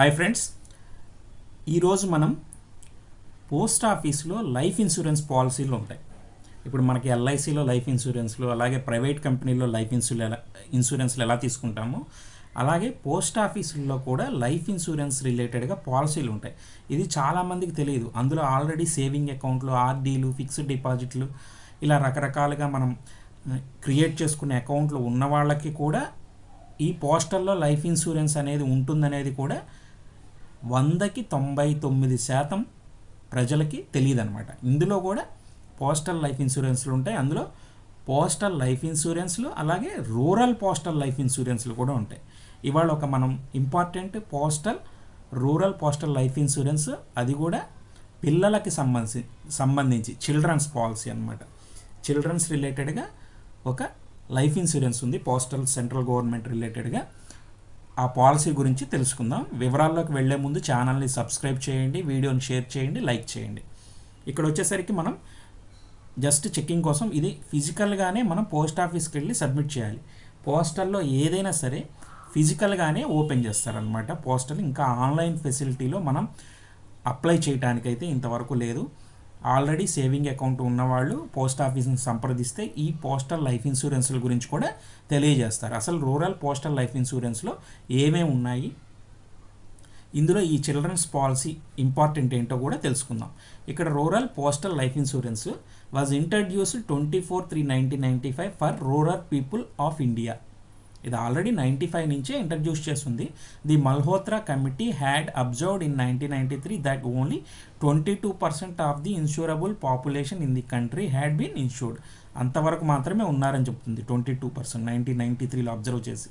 Hi friends ఈరోజు మనం post ఆఫీస్లో లైఫ్ ఇన్సూరెన్స్ పాలసీలు ఉంటాయి. ఇప్పుడు మనకి ఎల్ఐసిలో లైఫ్ ఇన్సూరెన్స్లు అలాగే ప్రైవేట్ కంపెనీలో లైఫ్ ఇన్సూరెన్స్ ఎలా ఇన్సూరెన్స్లు ఎలా తీసుకుంటామో? అలాగే పోస్ట్ ఆఫీసుల్లో కూడా లైఫ్ ఇన్సూరెన్స్ రిలేటెడ్గా పాలసీలు ఉంటాయి. ఇది చాలామందికి తెలియదు. అందులో ఆల్రెడీ సేవింగ్ అకౌంట్లు ఆర్డీలు ఫిక్స్డ్ డిపాజిట్లు ఇలా రకరకాలుగా మనం క్రియేట్ చేసుకునే అకౌంట్లు ఉన్న వాళ్ళకి కూడా ఈ పోస్టల్లో లైఫ్ ఇన్సూరెన్స్ అనేది ఉంటుందనేది కూడా వందకి తొంభై తొమ్మిది శాతం ప్రజలకి తెలియదు అనమాట ఇందులో కూడా పోస్టల్ లైఫ్ ఇన్సూరెన్స్లు ఉంటాయి. అందులో పోస్టల్ లైఫ్ ఇన్సూరెన్స్లు అలాగే రూరల్ పోస్టల్ లైఫ్ ఇన్సూరెన్స్లు కూడా ఉంటాయి. ఇవాళ ఒక మనం important postal rural postal life insurance అది కూడా పిల్లలకి సంబంధించి సంబంధించి చిల్డ్రన్స్ పాలసీ అనమాట చిల్డ్రన్స్ రిలేటెడ్గా ఒక లైఫ్ ఇన్సూరెన్స్ ఉంది. పోస్టల్ సెంట్రల్ గవర్నమెంట్ రిలేటెడ్గా. ఆ పాలసీ గురించి తెలుసుకుందాం. వివరాల్లోకి వెళ్ళే ముందు ఛానల్ని సబ్స్క్రైబ్ చేయండి వీడియోని షేర్ చేయండి లైక్ చేయండి. ఇక్కడ వచ్చేసరికి మనం జస్ట్ చెక్కింగ్ కోసం ఇది ఫిజికల్గానే మనం పోస్ట్ ఆఫీస్కి వెళ్ళి సబ్మిట్ చేయాలి. పోస్టల్లో ఏదైనా సరే ఫిజికల్గానే ఓపెన్ చేస్తారనమాట పోస్టల్ ఇంకా ఆన్లైన్ ఫెసిలిటీలో మనం అప్లై చేయడానికైతే ఇంతవరకు లేదు. ఆల్రెడీ సేవింగ్ అకౌంట్ ఉన్నవాళ్ళు పోస్ట్ ఆఫీస్ని సంప్రదిస్తే ఈ పోస్టల్ లైఫ్ ఇన్సూరెన్స్ల గురించి కూడా తెలియజేస్తారు. అసలు రూరల్ పోస్టల్ లైఫ్ ఇన్సూరెన్స్లో ఏమేమి ఉన్నాయి? ఇందులో ఈ చిల్డ్రన్స్ పాలసీ ఇంపార్టెంట్ ఏంటో కూడా తెలుసుకుందాం. ఇక్కడ rural postal life insurance was introduced twenty four three nineteen ninety five for rural people of India. ఇది ఆల్రెడీ నైంటీ ఫైవ్ నుంచే ఇంట్రడ్యూస్ చేస్తుంది. The Malhotra committee had observed in nineteen ninety three that only twenty two percent of the insurable population in the country had been insured అంతవరకు మాత్రమే ఉన్నారని చెప్తుంది twenty two percent nineteen ninety త్రీలో observe చేసి.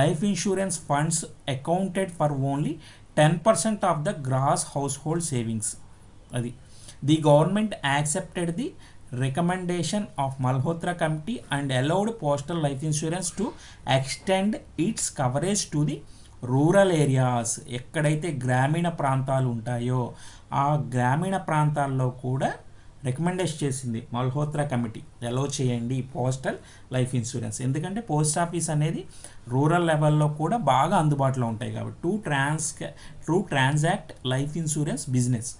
Life insurance funds accounted for only ten percent of the gross household savings అది. The government accepted the recommendation of Malhotra committee and allowed postal life insurance to extend its coverage to the rural areas ఎక్కడైతే గ్రామీణ ప్రాంతాలు ఉంటాయో ఆ గ్రామీణ ప్రాంతాల్లో కూడా recommendation చేసింది మల్హోత్రా కమిటీ ఎలో చేయండి పోస్టల్ లైఫ్ ఇన్సూరెన్స్ ఎందుకంటే పోస్ట్ ఆఫీస్ అనేది రూరల్ లెవెల్లో కూడా బాగా అందుబాటులో ఉంటాయి కాబట్టి to trans to transact life insurance business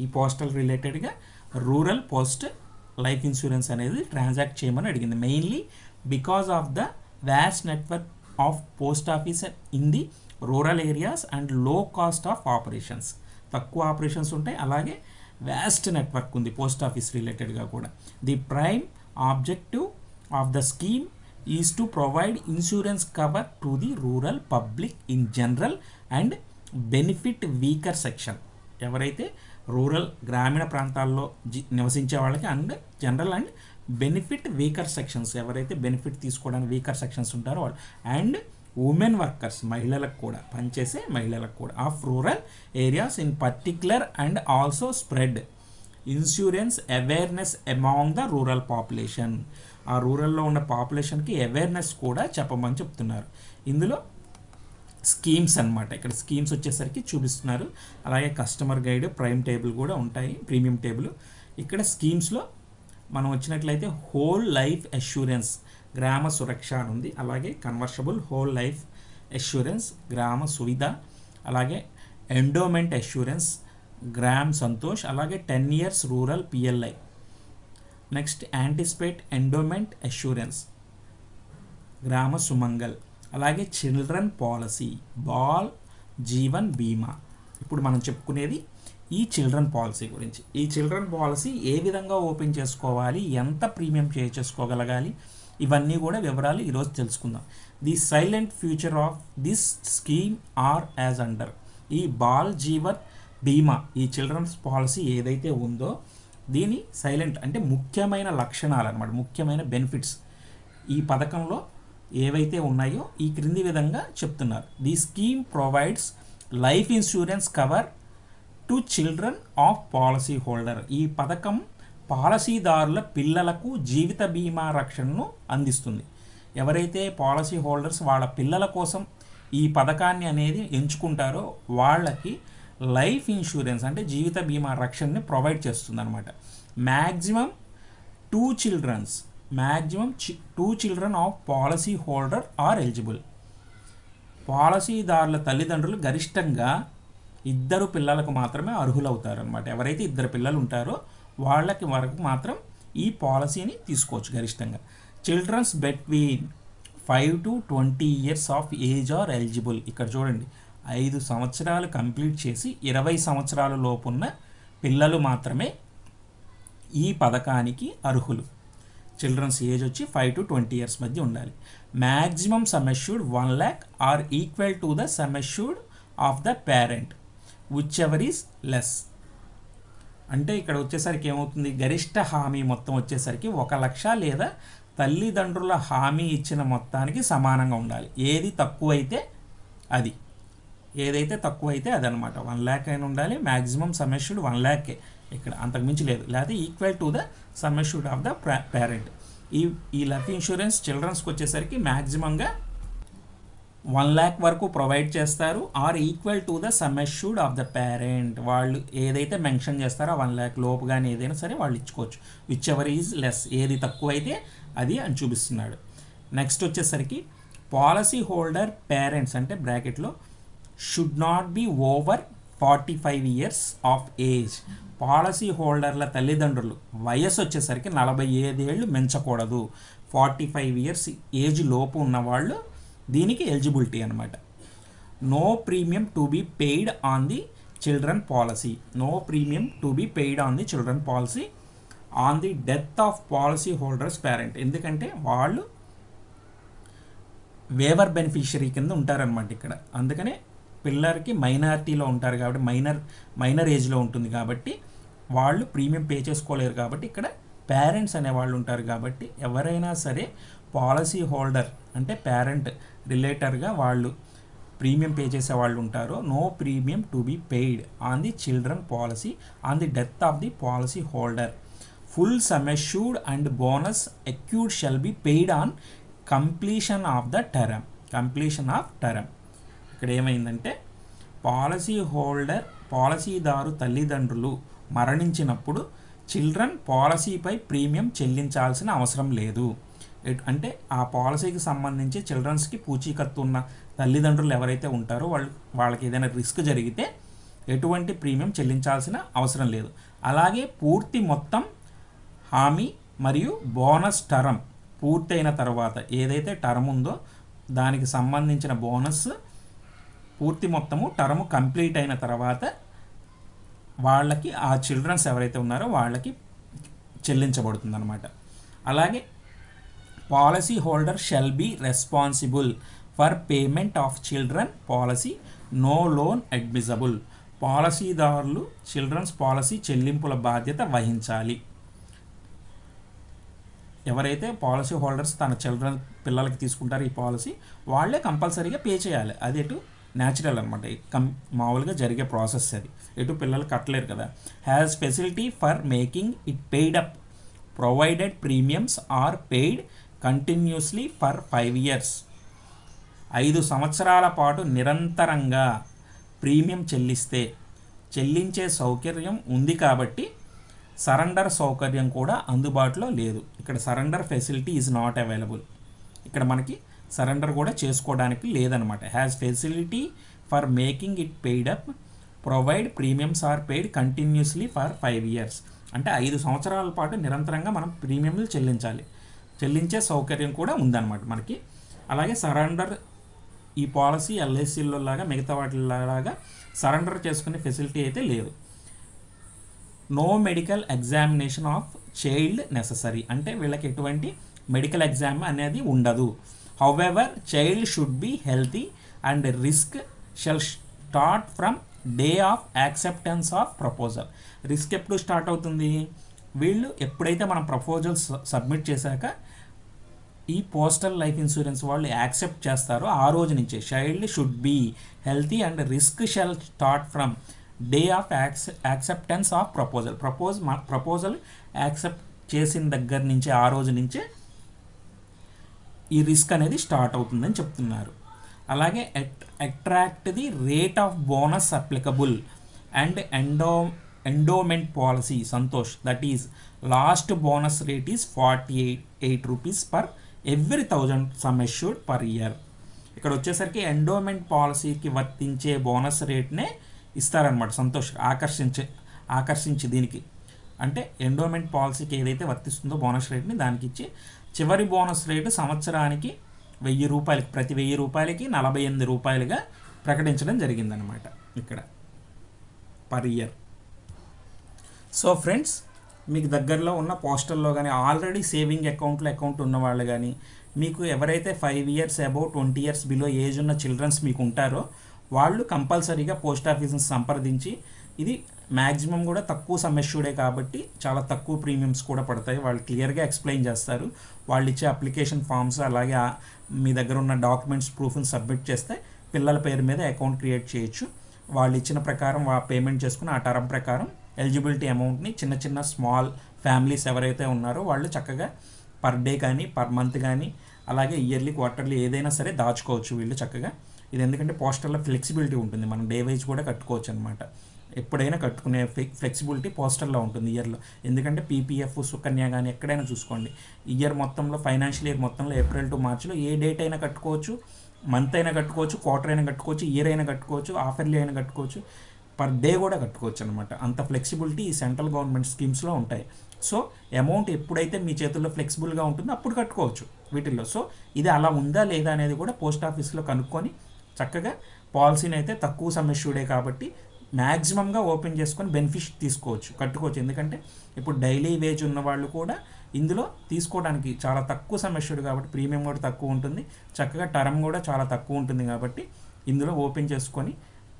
ఈ పోస్టల్ రిలేటెడ్గా రూరల్ పోస్ట్ లైఫ్ ఇన్సూరెన్స్ అనేది ట్రాన్సాక్ట్ చేయమని అడిగింది. Mainly because of the vast network of post office in the rural areas and low cost of operations తక్కువ operations ఉంటాయి అలాగే vast network ఉంది post office రిలేటెడ్గా కూడా. The prime objective of the scheme is to provide insurance cover to the rural public in general and benefit weaker section ఎవరైతే rural గ్రామీణ ప్రాంతాల్లో జి నివసించే వాళ్ళకి and general and benefit weaker sections ఎవరైతే బెనిఫిట్ తీసుకోవడానికి వీకర్ సెక్షన్స్ ఉంటారో వాళ్ళు. అండ్ ఉమెన్ వర్కర్స్ మహిళలకు కూడా పనిచేసే మహిళలకు కూడా of rural areas in particular and also spread insurance awareness among the rural population. ఆ రూరల్లో ఉన్న పాపులేషన్కి అవేర్నెస్ కూడా చెప్పమని చెప్తున్నారు. ఇందులో స్కీమ్స్ అనమాట ఇక్కడ స్కీమ్స్ వచ్చేసరికి చూపిస్తున్నారు. అలాగే కస్టమర్ గైడ్ ప్రైమ్ టేబుల్ కూడా ఉంటాయి ప్రీమియం టేబుల్. ఇక్కడ స్కీమ్స్లో మనం వచ్చినట్లయితే హోల్ లైఫ్ అష్యూరెన్స్ గ్రామ సురక్ష అని ఉంది. అలాగే కన్వర్షబుల్ హోల్ లైఫ్ అష్యూరెన్స్ గ్రామ సువిధ. అలాగే ఎండోమెంట్ అష్యూరెన్స్ గ్రామ్ సంతోష్. అలాగే ten years rural PLI. Next anticipate endowment assurance Gram Sumangal. అలాగే చిల్డ్రన్ పాలసీ బాల్ జీవన్ బీమా. ఇప్పుడు మనం చెప్పుకునేది ఈ చిల్డ్రన్ పాలసీ గురించి. ఈ చిల్డ్రన్ పాలసీ ఏ విధంగా ఓపెన్ చేసుకోవాలి ఎంత ప్రీమియం పే చేసుకోగలగాలి ఇవన్నీ కూడా వివరాలు ఈరోజు తెలుసుకుందాం. The silent future of this scheme are as under ఈ బాల్ జీవన్ బీమా ఈ చిల్డ్రన్స్ పాలసీ ఏదైతే ఉందో దీని సైలెంట్ అంటే ముఖ్యమైన లక్షణాలు అనమాట ముఖ్యమైన బెనిఫిట్స్ ఈ పథకంలో ఏవైతే ఉన్నాయో ఈ క్రింది విధంగా చెప్తున్నారు. The scheme provides life insurance cover to children of policy holder ఈ పథకం పాలసీదారుల పిల్లలకు జీవిత బీమా రక్షణను అందిస్తుంది. ఎవరైతే పాలసీ హోల్డర్స్ వాళ్ళ పిల్లల కోసం ఈ పథకాన్ని అనేది ఎంచుకుంటారో వాళ్ళకి లైఫ్ ఇన్సూరెన్స్ అంటే జీవిత బీమా రక్షణని ప్రొవైడ్ చేస్తుంది అనమాట maximum two childrens maximum two children of policy holder are eligible పాలసీదారుల తల్లిదండ్రులు గరిష్టంగా ఇద్దరు పిల్లలకు మాత్రమే అర్హులవుతారు అనమాట ఎవరైతే ఇద్దరు పిల్లలు ఉంటారో వాళ్ళకి వరకు మాత్రం ఈ పాలసీని తీసుకోవచ్చు గరిష్టంగా. Childrens between five to twenty years of age are eligible ఇక్కడ చూడండి ఐదు సంవత్సరాలు కంప్లీట్ చేసి ఇరవై సంవత్సరాల లోపున్న పిల్లలు మాత్రమే ఈ పథకానికి అర్హులు. చిల్డ్రన్స్ ఏజ్ వచ్చి ఫైవ్ టు ట్వంటీ ఇయర్స్ మధ్య ఉండాలి. Maximum sum assured one lakh or equal to the sum assured of the parent whichever is less అంటే ఇక్కడ వచ్చేసరికి ఏమవుతుంది? గరిష్ట హామీ మొత్తం వచ్చేసరికి ఒక లక్ష లేదా తల్లిదండ్రుల హామీ ఇచ్చిన మొత్తానికి సమానంగా ఉండాలి. ఏది తక్కువైతే అది. ఏదైతే తక్కువైతే అదనమాట వన్ ల్యాక్ అయినా ఉండాలి. మ్యాక్సిమం సమెష్యూడ్ వన్ ల్యాకే ఇక్కడ అంతకుమించి లేదు. లేకపోతే equal to the sum assured of the parent ఈ ఈ లైఫ్ ఇన్సూరెన్స్ చిల్డ్రన్స్కి వచ్చేసరికి మ్యాక్సిమంగా వన్ ల్యాక్ వరకు ప్రొవైడ్ చేస్తారు. Or equal to the sum assured of the parent వాళ్ళు ఏదైతే మెన్షన్ చేస్తారో వన్ ల్యాక్ లోపు కానీ ఏదైనా సరే వాళ్ళు ఇచ్చుకోవచ్చు. విచ్ ఎవర్ ఈజ్ లెస్ ఏది తక్కువ అయితే అది అని చూపిస్తున్నాడు. నెక్స్ట్ వచ్చేసరికి పాలసీ హోల్డర్ పేరెంట్స్ అంటే బ్రాకెట్లో should not be over forty five years of age policy హోల్డర్ల తల్లిదండ్రులు వయసు వచ్చేసరికి నలభై ఐదేళ్ళు మించకూడదు. ఫార్టీ ఫైవ్ ఇయర్స్ ఏజ్ లోపు ఉన్నవాళ్ళు దీనికి ఎలిజిబిలిటీ అనమాట no premium to be paid on the children policy no premium to be paid on the children policy on the death of policy holders parent ఎందుకంటే వాళ్ళు వేవర్ బెనిఫిషియరీ కింద ఉంటారనమాట ఇక్కడ. అందుకనే పిల్లర్కి మైనారిటీలో ఉంటారు కాబట్టి మైనర్ మైనర్ ఏజ్లో ఉంటుంది కాబట్టి వాళ్ళు ప్రీమియం పే చేసుకోలేరు కాబట్టి ఇక్కడ పేరెంట్స్ అనేవాళ్ళు ఉంటారు కాబట్టి ఎవరైనా సరే పాలసీ హోల్డర్ అంటే పేరెంట్ రిలేటర్గా వాళ్ళు ప్రీమియం పే చేసే వాళ్ళు ఉంటారో no premium to be paid on the children policy on the death of the policy holder. Full sum assured and bonus accrued shall be paid on completion of the term completion of term. ఇక్కడ ఏమైందంటే policy holder పాలసీదారు తల్లిదండ్రులు మరణించినప్పుడు children పాలసీపై premium చెల్లించాల్సిన అవసరం లేదు. అంటే ఆ పాలసీకి సంబంధించి చిల్డ్రన్స్కి పూచీకత్తు ఉన్న తల్లిదండ్రులు ఎవరైతే ఉంటారో వాళ్ళు వాళ్ళకి ఏదైనా రిస్క్ జరిగితే ఎటువంటి ప్రీమియం చెల్లించాల్సిన అవసరం లేదు. అలాగే పూర్తి మొత్తం హామీ మరియు బోనస్ టర్మ్ పూర్తయిన తర్వాత ఏదైతే టర్మ్ ఉందో దానికి సంబంధించిన బోనస్ పూర్తి మొత్తము టర్మ్ కంప్లీట్ అయిన తర్వాత వాళ్ళకి ఆ చిల్డ్రన్స్ ఎవరైతే ఉన్నారో వాళ్ళకి చెల్లించబడుతుంది అనమాట అలాగే policy holder shall be responsible for payment of children policy no loan admissible పాలసీదారులు childrens policy చెల్లింపుల బాధ్యత వహించాలి. ఎవరైతే పాలసీ హోల్డర్స్ తన చిల్డ్రన్ పిల్లలకి తీసుకుంటారో ఈ పాలసీ వాళ్ళే కంపల్సరీగా పే చేయాలి. అది ఎటు న్యాచురల్ అనమాట కం మామూలుగా జరిగే ప్రాసెస్ అది. ఎటు పిల్లలు కట్టలేరు కదా. Has facility for making it paid up provided premiums are paid continuously for five years ఐదు సంవత్సరాల పాటు నిరంతరంగా ప్రీమియం చెల్లిస్తే చెల్లించే సౌకర్యం ఉంది కాబట్టి సరెండర్ సౌకర్యం కూడా అందుబాటులో లేదు. ఇక్కడ surrender facility is not available ఇక్కడ మనకి సరెండర్ కూడా చేసుకోవడానికి లేదనమాట has facility for making it paid up provide premiums are paid continuously for five years అంటే ఐదు సంవత్సరాల పాటు నిరంతరంగా మనం ప్రీమియంలు చెల్లించాలి. చెల్లించే సౌకర్యం కూడా ఉందన్నమాట మనకి. అలాగే సరెండర్ ఈ పాలసీ ఎల్ఐసీలో లాగా మిగతా వాటిలాగా సరెండర్ చేసుకునే ఫెసిలిటీ అయితే లేదు. No medical examination of child necessary అంటే వీళ్ళకి ఎటువంటి మెడికల్ ఎగ్జామ్ అనేది ఉండదు. However child should be healthy and risk shall start from day of acceptance of proposal risk ఎప్పుడు స్టార్ట్ అవుతుంది? వీళ్ళు ఎప్పుడైతే మనం ప్రపోజల్ సబ్మిట్ చేశాక ఈ పోస్టల్ లైఫ్ ఇన్సూరెన్స్ వాళ్ళు యాక్సెప్ట్ చేస్తారో ఆ రోజు నుంచే child should be healthy and risk shall start from day of acce acceptance of proposal propose proposal accept చేసిన దగ్గర నుంచే ఆ రోజు నుంచే ఈ రిస్క్ అనేది స్టార్ట్ అవుతుందని చెప్తున్నారు. అలాగే attract the rate of bonus applicable and endo endowment policy Santosh that is last bonus rate is forty eight eight rupees per every thousand sum assured per year. ఇక్కడ వచ్చేసరికి ఎండోమెంట్ పాలసీకి వర్తించే bonus రేట్నే ఇస్తారనమాట సంతోష్ ఆకర్షించే ఆకర్షించి దీనికి. అంటే ఎండోమెంట్ పాలసీకి ఏదైతే వర్తిస్తుందో బోనస్ రేట్ని దానికి ఇచ్చి చివరి బోనస్ రేటు సంవత్సరానికి వెయ్యి రూపాయలకి ప్రతి వెయ్యి రూపాయలకి నలభై ఎనిమిది రూపాయలుగా ప్రకటించడం జరిగిందనమాట ఇక్కడ పర్ ఇయర్ సో ఫ్రెండ్స్ మీకు దగ్గరలో ఉన్న పోస్టల్లో కానీ ఆల్రెడీ సేవింగ్ అకౌంట్లో అకౌంట్ ఉన్న వాళ్ళు కానీ మీకు ఎవరైతే five years above twenty years below age ఉన్న చిల్డ్రన్స్ మీకు ఉంటారో వాళ్ళు కంపల్సరీగా పోస్ట్ ఆఫీస్ని సంప్రదించి ఇది మ్యాక్సిమం కూడా తక్కువ సమ్మెష్యూడే కాబట్టి చాలా తక్కువ ప్రీమియమ్స్ కూడా పడతాయి. వాళ్ళు క్లియర్గా ఎక్స్ప్లెయిన్ చేస్తారు. వాళ్ళు ఇచ్చే అప్లికేషన్ ఫామ్స్ అలాగే మీ దగ్గర ఉన్న డాక్యుమెంట్స్ ప్రూఫ్ని సబ్మిట్ చేస్తే పిల్లల పేరు మీద అకౌంట్ క్రియేట్ చేయొచ్చు. వాళ్ళు ఇచ్చిన ప్రకారం పేమెంట్ చేసుకుని ఆ టర్మ్ ప్రకారం ఎలిజిబిలిటీ అమౌంట్ని చిన్న చిన్న స్మాల్ ఫ్యామిలీస్ ఎవరైతే ఉన్నారో వాళ్ళు చక్కగా పర్ డే కానీ పర్ మంత్ కానీ అలాగే ఇయర్లీ క్వార్టర్లీ ఏదైనా సరే దాచుకోవచ్చు వీళ్ళు చక్కగా. ఇది ఎందుకంటే పోస్టర్లో ఫ్లెక్సిబిలిటీ ఉంటుంది. మనం డే వైజ్ కూడా కట్టుకోవచ్చు అనమాట ఎప్పుడైనా కట్టుకునే ఫ్లెక్సిబిలిటీ పోస్టర్లో ఉంటుంది ఇయర్లో. ఎందుకంటే పీపీఎఫ్ సుకన్య కానీ ఎక్కడైనా చూసుకోండి. ఇయర్ మొత్తంలో ఫైనాన్షియల్ ఇయర్ మొత్తంలో ఏప్రిల్ టు మార్చ్లో ఏ డేట్ అయినా కట్టుకోవచ్చు. మంత్ అయినా కట్టుకోవచ్చు క్వార్టర్ అయినా కట్టుకోవచ్చు ఇయర్ అయినా కట్టుకోవచ్చు హాఫర్లీ అయినా కట్టుకోవచ్చు. పర్ డే కూడా కట్టుకోవచ్చు అనమాట అంత ఫ్లెక్సిబిలిటీ ఈ సెంట్రల్ గవర్నమెంట్ స్కీమ్స్లో ఉంటాయి. సో అమౌంట్ ఎప్పుడైతే మీ చేతుల్లో ఫ్లెక్సిబుల్గా ఉంటుందో అప్పుడు కట్టుకోవచ్చు వీటిల్లో. సో ఇది అలా ఉందా లేదా అనేది కూడా పోస్ట్ ఆఫీస్లో కనుక్కొని చక్కగా పాలసీని అయితే తక్కువ సమ్మెష్యూడే కాబట్టి మ్యాక్సిమంగా ఓపెన్ చేసుకొని బెనిఫిట్ తీసుకోవచ్చు కట్టుకోవచ్చు. ఎందుకంటే ఇప్పుడు డైలీ వేజ్ ఉన్న వాళ్ళు కూడా ఇందులో తీసుకోవడానికి చాలా తక్కువ సమస్యడు కాబట్టి ప్రీమియం కూడా తక్కువ ఉంటుంది. చక్కగా టర్మ్ కూడా చాలా తక్కువ ఉంటుంది కాబట్టి ఇందులో ఓపెన్ చేసుకొని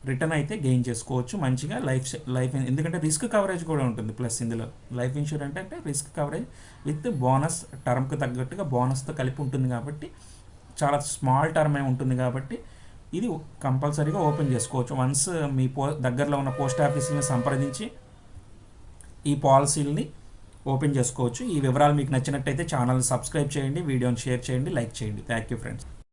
రిటర్న్ అయితే గెయిన్ చేసుకోవచ్చు. మంచిగా లైఫ్ లైఫ్ ఎందుకంటే రిస్క్ కవరేజ్ కూడా ఉంటుంది ప్లస్ ఇందులో. లైఫ్ ఇన్సూరెన్స్ అంటే రిస్క్ కవరేజ్ విత్ బోనస్ టర్మ్కి తగ్గట్టుగా బోనస్తో కలిపి ఉంటుంది కాబట్టి చాలా స్మాల్ టర్మే ఉంటుంది కాబట్టి ఇది కంపల్సరీగా ఓపెన్ చేసుకోవచ్చు. వన్స్ uh, మీ పో దగ్గరలో ఉన్న పోస్ట్ ఆఫీసుని సంప్రదించి ఈ పాలసీలని ఓపెన్ చేసుకోవచ్చు. ఈ వివరాలు మీకు నచ్చినట్టయితే ఛానల్ని సబ్స్క్రైబ్ చేయండి వీడియోని షేర్ చేయండి లైక్ చేయండి. Thank you friends